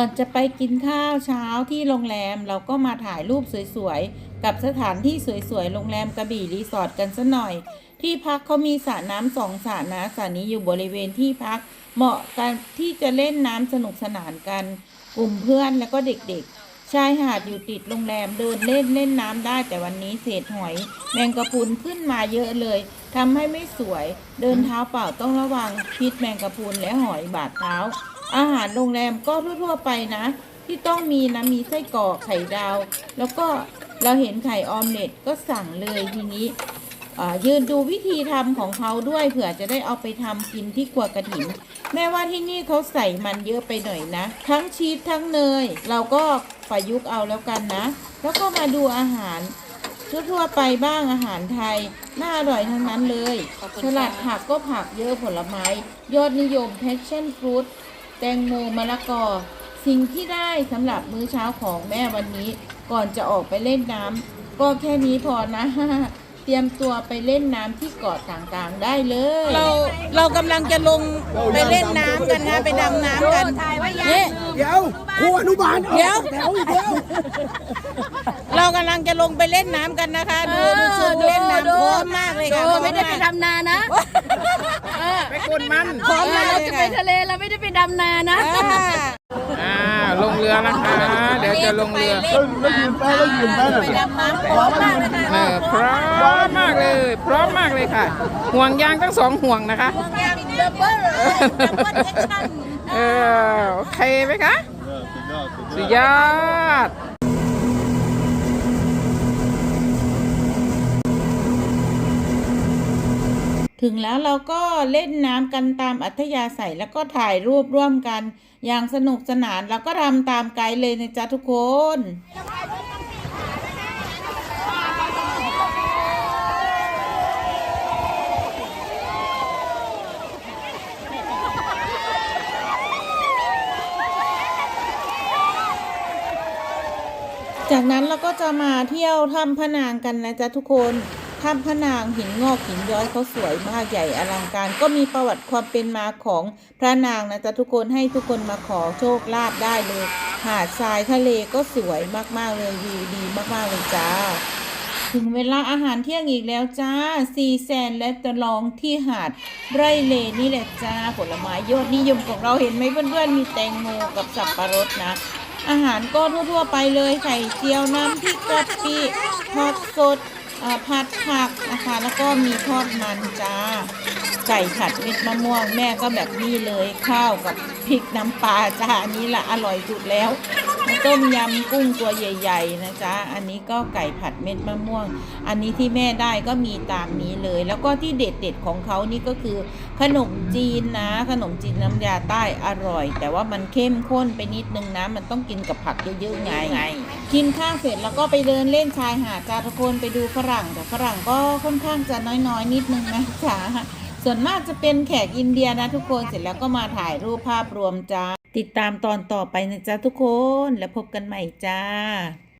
ก่อนจะไปกินข้าวเช้าที่โรงแรมเราก็มาถ่ายรูปสวยๆ กับสถานที่สวยๆ โรงแรมกระบี่รีสอร์ทกันซะหน่อย ที่พักเขามีสระน้ำสองสระนะสระนี้อยู่บริเวณที่พักเหมาะกันที่จะเล่นน้ำสนุกสนานกัน กลุ่มเพื่อนแล้วก็เด็กๆ ชายหาดอยู่ติดโรงแรมเดินเล่นเล่นน้ำได้แต่วันนี้เศษหอย แมงกะพรุนขึ้นมาเยอะเลยทำให้ไม่สวย เดินเท้าเปล่าต้องระวังพิษแมงกะพรุนและหอยบาดเท้า อาหารโรงแรมก็ทั่วๆไปนะ ที่ต้องมีนะมีไส้กรอกไข่ดาว แล้วก็เราเห็นไข่ออมเล็ตก็สั่งเลยทีนี้อ่ายืนดูวิธีทำของเขาด้วยเผื่อจะได้เอาไปทำกินที่ครัวกระถินแม้ว่าที่นี่เขาใส่มันเยอะไปหน่อยนะ ทั้งชีสทั้งเนย เราก็ประยุกต์เอาแล้วกันนะ แล้วก็มาดูอาหารทั่วๆไปบ้างอาหารไทย น่าอร่อยทั้งนั้นเลยขอบคุณสลัดผักก็ผักเยอะผลไม้ ยอดนิยม passion fruit แตงโมมะละกอ สิ่งที่ได้สำหรับมื้อเช้าของแม่วันนี้ ก่อนจะออกไปเล่นน้ำก็แค่นี้พอนะ ตรียมตัวไปเล่นน้ำที่เกาะต่างๆได้เลย เราเรากำลังจะลงไปเล่นน้ำกันนะไปดำน้ำกันนี่เดี๋ยวครูอนุบาลเดี๋ยวแถวอีกแล้วเรากำลังจะลงไปเล่นน้ำกันนะคะดูดูชุดเล่นน้ำพร้อมมากเลยค่ะเราไม่ได้ไปพร้อมมากดำนานะไปกดมันพร้อมมากเราเลยจะไปค่ะทะเลเราไม่ได้ไปดำนานะอ่าอ่า ลงเรือนะคะ เดี๋ยวจะลงเรือแล้วยืนแป้แล้วยืนแป้หน่อยสิพร้อมมากเลยค่ะเออพร้อมมากเลย พร้อมมากเลยค่ะ ห่วงยางทั้งสองห่วงนะคะดับเบิ้ลดับเบิ้ลแอคชั่นเออโอเคไหมคะสุดยอดสุดยอด ถึงแล้วเราก็เล่นน้ำกันตามอัธยาศัยแล้วก็ถ่ายรูปร่วมกัน อย่างสนุกสนานแล้วก็ทำตามไกด์เลยนะจ๊ะทุกคนจากนั้นเราก็จะมาเที่ยวถ้ำพะนางกันนะจ๊ะทุกคน ถ้ำพระนางหินงอกหินย้อยเขาสวยมากใหญ่อลังการ ก็มีประวัติความเป็นมาของพระนางนะจ๊ะทุกคนให้ทุกคนมาขอโชคลาภได้เลย หาดทรายทะเลก็สวยมากๆเลยวิวดีมากๆเลยจ้า ถึงเวลาอาหารเที่ยงอีกแล้วจ้าซีแซนและตะลองที่หาดไร่เลนี่แหละจ้าผลไม้ยอดนิยมของเราเห็นไหมเพื่อนๆมีแตงโมกับสับปะรดนะอาหารก็ทั่วๆไปเลยไข่เจียวน้ำพริกกะปิทอดสด ผัดผักนะคะแล้วก็มีทอดมันจ้า ไก่ผัดเม็ดมะม่วงแม่ก็แบบนี้เลยข้าวกับพริกน้ำปลาจ้าอันนี้ละอร่อยสุดแล้วแล้ว ต้มยำกุ้งตัวใหญ่ ๆ นะจ๊ะ อันนี้ก็ไก่ผัดเม็ดมะม่วง อันนี้ที่แม่ได้ก็มีตามนี้เลย แล้วก็ที่เด็ดๆของเขานี่ก็คือ ขนมจีนนะ ขนมจีนน้ำยาใต้อร่อย แต่ว่ามันเข้มข้นไปนิดนึงนะ มันต้องกินกับผักเยอะๆไงไง กินข้าวเสร็จแล้วก็ไปเดินเล่นชายหาดจ้าทุกคนไปดูฝรั่งแต่ฝรั่งก็ค่อนข้างจะน้อยๆ นิดนึงนะจ๊ะส่วนมากจะเป็นแขกอินเดียนะทุกคนเสร็จแล้วก็มาถ่ายรูปภาพรวมจ้า ติดตามตอนต่อไปนะจ๊ะทุกคนแล้วพบกันใหม่จ้า